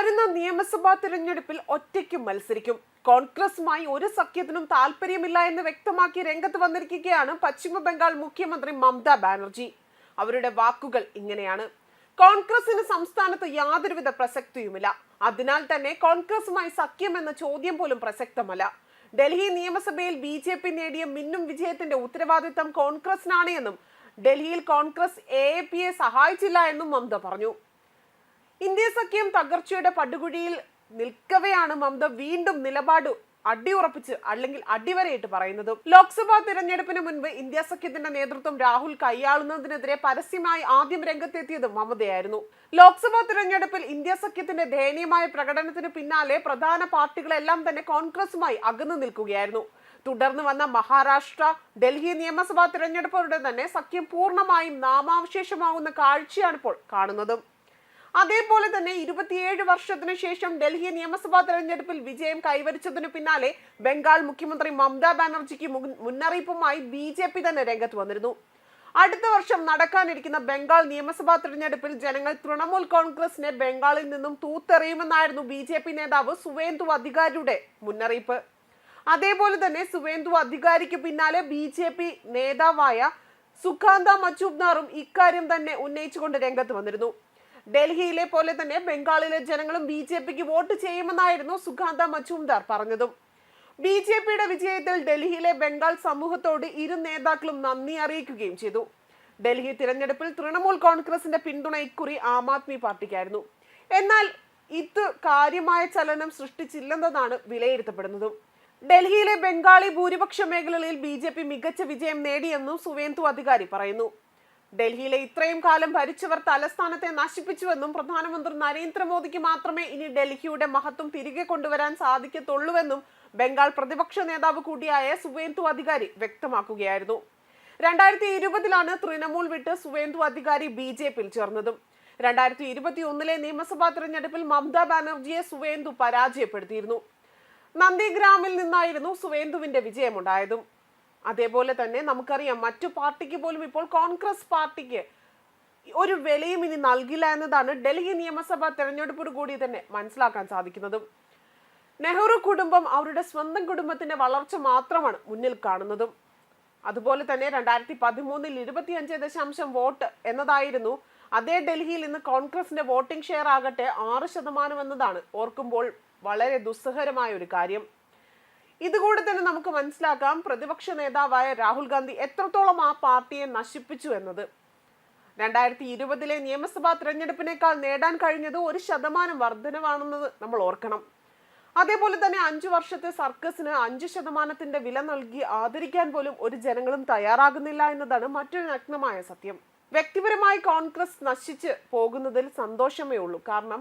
വരുന്ന നിയമസഭാ തിരഞ്ഞെടുപ്പിൽ ഒറ്റയ്ക്ക് മത്സരിക്കും. കോൺഗ്രസുമായി ഒരു സഖ്യത്തിനും താല്പര്യമില്ല എന്ന് വ്യക്തമാക്കി രംഗത്ത് വന്നിരിക്കുകയാണ് പശ്ചിമ ബംഗാൾ മുഖ്യമന്ത്രി മമതാ ബാനർജി. അവരുടെ വാക്കുകൾ ഇങ്ങനെയാണ്. കോൺഗ്രസിന് സംസ്ഥാനത്ത് യാതൊരുവിധ പ്രസക്തിയുമില്ല. അതിനാൽ തന്നെ കോൺഗ്രസുമായി സഖ്യം എന്ന ചോദ്യം പോലും പ്രസക്തമല്ല. ഡൽഹി നിയമസഭയിൽ ബി ജെ പി നേടിയ മിന്നും വിജയത്തിന്റെ ഉത്തരവാദിത്തം കോൺഗ്രസിനാണ് എന്നും ഡൽഹിയിൽ കോൺഗ്രസ് എ പിയെ സഹായിച്ചില്ല എന്നും മമത പറഞ്ഞു. ഇന്ത്യ സഖ്യം തകർച്ചയുടെ പടുകുഴിയിൽ നിൽക്കവെയാണ് മമത വീണ്ടും നിലപാട് അടിയുറപ്പിച്ച് അല്ലെങ്കിൽ അടിവരയിട്ട് പറയുന്നത്. ലോക്സഭാ തിരഞ്ഞെടുപ്പിന് മുൻപ് ഇന്ത്യ സഖ്യത്തിന്റെ നേതൃത്വം രാഹുൽ കൈയാളുന്നതിനെതിരെ പരസ്യമായി ആദ്യം രംഗത്തെത്തിയത് മമതയായിരുന്നു. ലോക്സഭാ തിരഞ്ഞെടുപ്പിൽ ഇന്ത്യ സഖ്യത്തിന്റെ ദയനീയമായ പ്രകടനത്തിന് പിന്നാലെ പ്രധാന പാർട്ടികളെല്ലാം തന്നെ കോൺഗ്രസുമായി അകന്നു നിൽക്കുകയായിരുന്നു. തുടർന്ന് വന്ന മഹാരാഷ്ട്ര ഡൽഹി നിയമസഭാ തിരഞ്ഞെടുപ്പുകളുടെ തന്നെ സഖ്യം പൂർണമായും നാമാവശേഷമാകുന്ന കാഴ്ചയാണ് ഇപ്പോൾ കാണുന്നത്. അതേപോലെ തന്നെ ഇരുപത്തിയേഴ് വർഷത്തിനു ശേഷം ഡൽഹി നിയമസഭാ തെരഞ്ഞെടുപ്പിൽ വിജയം കൈവരിച്ചതിനു പിന്നാലെ ബംഗാൾ മുഖ്യമന്ത്രി മമതാ ബാനർജിക്ക് മുന്നറിയിപ്പുമായി ബി ജെ പി തന്നെ രംഗത്ത് വന്നിരുന്നു. അടുത്ത വർഷം നടക്കാനിരിക്കുന്ന ബംഗാൾ നിയമസഭാ തെരഞ്ഞെടുപ്പിൽ ജനങ്ങൾ തൃണമൂൽ കോൺഗ്രസിനെ ബംഗാളിൽ നിന്നും തൂത്തെറിയുമെന്നായിരുന്നു ബി ജെ പി നേതാവ് സുവേന്ദു അധികാരിയുടെ മുന്നറിയിപ്പ്. അതേപോലെ തന്നെ സുവേന്ദു അധികാരിക്ക് പിന്നാലെ ബി ജെ പി നേതാവായ സുഖാന്ത മച്ചൂബ്നാറും ഇക്കാര്യം തന്നെ ഉന്നയിച്ചുകൊണ്ട് രംഗത്ത് വന്നിരുന്നു. ഡൽഹിയിലെ പോലെ തന്നെ ബംഗാളിലെ ജനങ്ങളും ബി ജെ പിക്ക് വോട്ട് ചെയ്യുമെന്നായിരുന്നു സുഖാന്ത മജുംദാർ പറഞ്ഞതും. ബി ജെ പിയുടെ വിജയത്തിൽ ഡൽഹിയിലെ ബംഗാൾ സമൂഹത്തോട് ഇരു നേതാക്കളും നന്ദി അറിയിക്കുകയും ചെയ്തു. ഡൽഹി തിരഞ്ഞെടുപ്പിൽ തൃണമൂൽ കോൺഗ്രസിന്റെ പിന്തുണ ഇക്കുറി ആം ആദ്മി പാർട്ടിക്കായിരുന്നു. എന്നാൽ ഇത് കാര്യമായ ചലനം സൃഷ്ടിച്ചില്ലെന്നതാണ് വിലയിരുത്തപ്പെടുന്നതും. ഡൽഹിയിലെ ബംഗാളി ഭൂരിപക്ഷ മേഖലകളിൽ ബി മികച്ച വിജയം നേടിയെന്നും സുവേന്ദു അധികാരി പറയുന്നു. ഡൽഹിയിലെ ഇത്രയും കാലം ഭരിച്ചവർ തലസ്ഥാനത്തെ നശിപ്പിച്ചുവെന്നും പ്രധാനമന്ത്രി നരേന്ദ്രമോദിക്ക് മാത്രമേ ഇനി ഡൽഹിയുടെ മഹത്വം തിരികെ കൊണ്ടുവരാൻ സാധിക്കത്തുള്ളൂവെന്നും ബംഗാൾ പ്രതിപക്ഷ നേതാവ് കൂടിയായ സുവേന്ദു അധികാരി വ്യക്തമാക്കുകയായിരുന്നു. രണ്ടായിരത്തി ഇരുപതിലാണ് തൃണമൂൽ വിട്ട് സുവേന്ദു അധികാരി ബി ജെ പിയിൽ ചേർന്നതും. രണ്ടായിരത്തി ഇരുപത്തി ഒന്നിലെ നിയമസഭാ തെരഞ്ഞെടുപ്പിൽ മമതാ ബാനർജിയെ സുവേന്ദു പരാജയപ്പെടുത്തിയിരുന്നു. നന്ദിഗ്രാമിൽ നിന്നായിരുന്നു സുവേന്ദുവിന്റെ വിജയമുണ്ടായതും. അതേപോലെ തന്നെ നമുക്കറിയാം മറ്റു പാർട്ടിക്ക് പോലും ഇപ്പോൾ കോൺഗ്രസ് പാർട്ടിക്ക് ഒരു വിലയും ഇനി നൽകില്ല എന്നതാണ് ഡൽഹി നിയമസഭാ തെരഞ്ഞെടുപ്പോട് കൂടി തന്നെ മനസ്സിലാക്കാൻ സാധിക്കുന്നതും. നെഹ്റു കുടുംബം അവരുടെ സ്വന്തം കുടുംബത്തിന്റെ വളർച്ച മാത്രമാണ് മുന്നിൽ കാണുന്നതും. അതുപോലെ തന്നെ രണ്ടായിരത്തി പതിമൂന്നിൽ ഇരുപത്തിയഞ്ച് ദശാംശം വോട്ട് എന്നതായിരുന്നു അതേ ഡൽഹിയിൽ ഇന്ന് കോൺഗ്രസിന്റെ വോട്ടിംഗ് ഷെയർ ആകട്ടെ ആറ് ശതമാനം എന്നതാണ് ഓർക്കുമ്പോൾ വളരെ ദുസ്സഹരമായ ഒരു കാര്യം. ഇതുകൂടെ തന്നെ നമുക്ക് മനസ്സിലാക്കാം. പ്രതിപക്ഷ നേതാവായ രാഹുൽ ഗാന്ധി എത്രത്തോളം ആ പാർട്ടിയെ നശിപ്പിച്ചു എന്നത്. രണ്ടായിരത്തി ഇരുപതിലെ നിയമസഭാ തിരഞ്ഞെടുപ്പിനേക്കാൾ നേടാൻ കഴിഞ്ഞത് ഒരു ശതമാനം വർധനവാണെന്നത് നമ്മൾ ഓർക്കണം. അതേപോലെ തന്നെ അഞ്ചു വർഷത്തെ സർക്കസിന് അഞ്ചു ശതമാനത്തിന്റെ വില നൽകി ആദരിക്കാൻ പോലും ഒരു ജനങ്ങളും തയ്യാറാകുന്നില്ല എന്നതാണ് മറ്റൊരു നഗ്നമായ സത്യം. വ്യക്തിപരമായി കോൺഗ്രസ് നശിച്ച് പോകുന്നതിൽ സന്തോഷമേ ഉള്ളൂ. കാരണം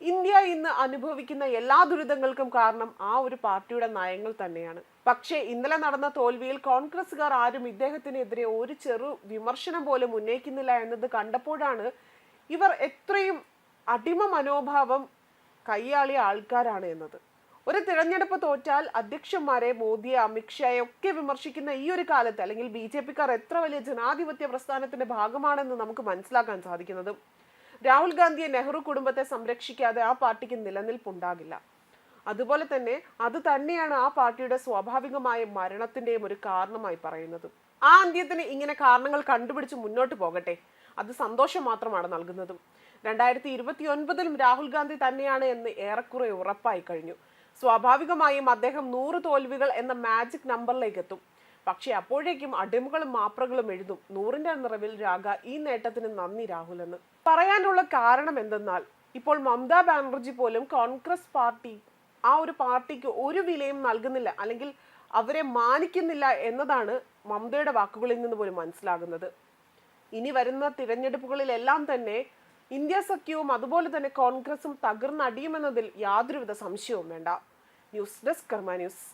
ഇന്ത്യ ഇന്ന് അനുഭവിക്കുന്ന എല്ലാ ദുരിതങ്ങൾക്കും കാരണം ആ ഒരു പാർട്ടിയുടെ നയങ്ങൾ തന്നെയാണ്. പക്ഷേ ഇന്നലെ നടന്ന തോൽവിയിൽ കോൺഗ്രസ്സുകാർ ആരും ഇദ്ദേഹത്തിനെതിരെ ഒരു ചെറു വിമർശനം പോലും ഉന്നയിക്കുന്നില്ല എന്നത് കണ്ടപ്പോഴാണ് ഇവർ എത്രയും അടിമ മനോഭാവം കൈയാളിയ ആൾക്കാരാണ് എന്നത്. ഒരു തിരഞ്ഞെടുപ്പ് തോറ്റാൽ അധ്യക്ഷന്മാരെ മോദിയെ അമിത്ഷായെ ഒക്കെ വിമർശിക്കുന്ന ഈ ഒരു കാലത്ത് അല്ലെങ്കിൽ ബി ജെ പിക്കാർ എത്ര വലിയ ജനാധിപത്യ പ്രസ്ഥാനത്തിന്റെ ഭാഗമാണെന്ന് നമുക്ക് മനസ്സിലാക്കാൻ സാധിക്കുന്നത്. രാഹുൽ ഗാന്ധിയെ നെഹ്റു കുടുംബത്തെ സംരക്ഷിക്കാതെ ആ പാർട്ടിക്ക് നിലനിൽപ്പുണ്ടാകില്ല. അതുപോലെ തന്നെ അത് തന്നെയാണ് ആ പാർട്ടിയുടെ സ്വാഭാവികമായ മരണത്തിന്റെയും ഒരു കാരണമായി പറയുന്നത്. ആ അന്ത്യത്തിന് ഇങ്ങനെ കാരണങ്ങൾ കണ്ടുപിടിച്ച് മുന്നോട്ട് പോകട്ടെ. അത് സന്തോഷം മാത്രമാണ് നൽകുന്നതും. രണ്ടായിരത്തി ഇരുപത്തി ഒൻപതിലും രാഹുൽ ഗാന്ധി തന്നെയാണ് എന്ന് ഏറെക്കുറെ ഉറപ്പായി കഴിഞ്ഞു. സ്വാഭാവികമായും അദ്ദേഹം നൂറ് തോൽവികൾ എന്ന മാജിക് നമ്പറിലേക്ക് എത്തും. പക്ഷെ അപ്പോഴേക്കും അടിമകളും മാപ്രകളും എഴുതും. നൂറിന്റെ നിറവിൽ രാഗ ഈ നേട്ടത്തിന് നന്ദി രാഹുൽ എന്ന് പറയാനുള്ള കാരണം എന്തെന്നാൽ ഇപ്പോൾ മമതാ ബാനർജി പോലും കോൺഗ്രസ് പാർട്ടി ആ ഒരു പാർട്ടിക്ക് ഒരു വിലയും നൽകുന്നില്ല. അല്ലെങ്കിൽ അവരെ മാനിക്കുന്നില്ല എന്നതാണ് മമതയുടെ വാക്കുകളിൽ നിന്ന് പോലും മനസ്സിലാകുന്നത്. ഇനി വരുന്ന തിരഞ്ഞെടുപ്പുകളിലെല്ലാം തന്നെ ഇന്ത്യ സഖ്യവും അതുപോലെ തന്നെ കോൺഗ്രസും തകർന്നടിയുമെന്നതിൽ യാതൊരുവിധ സംശയവും വേണ്ട. News desk Karma news.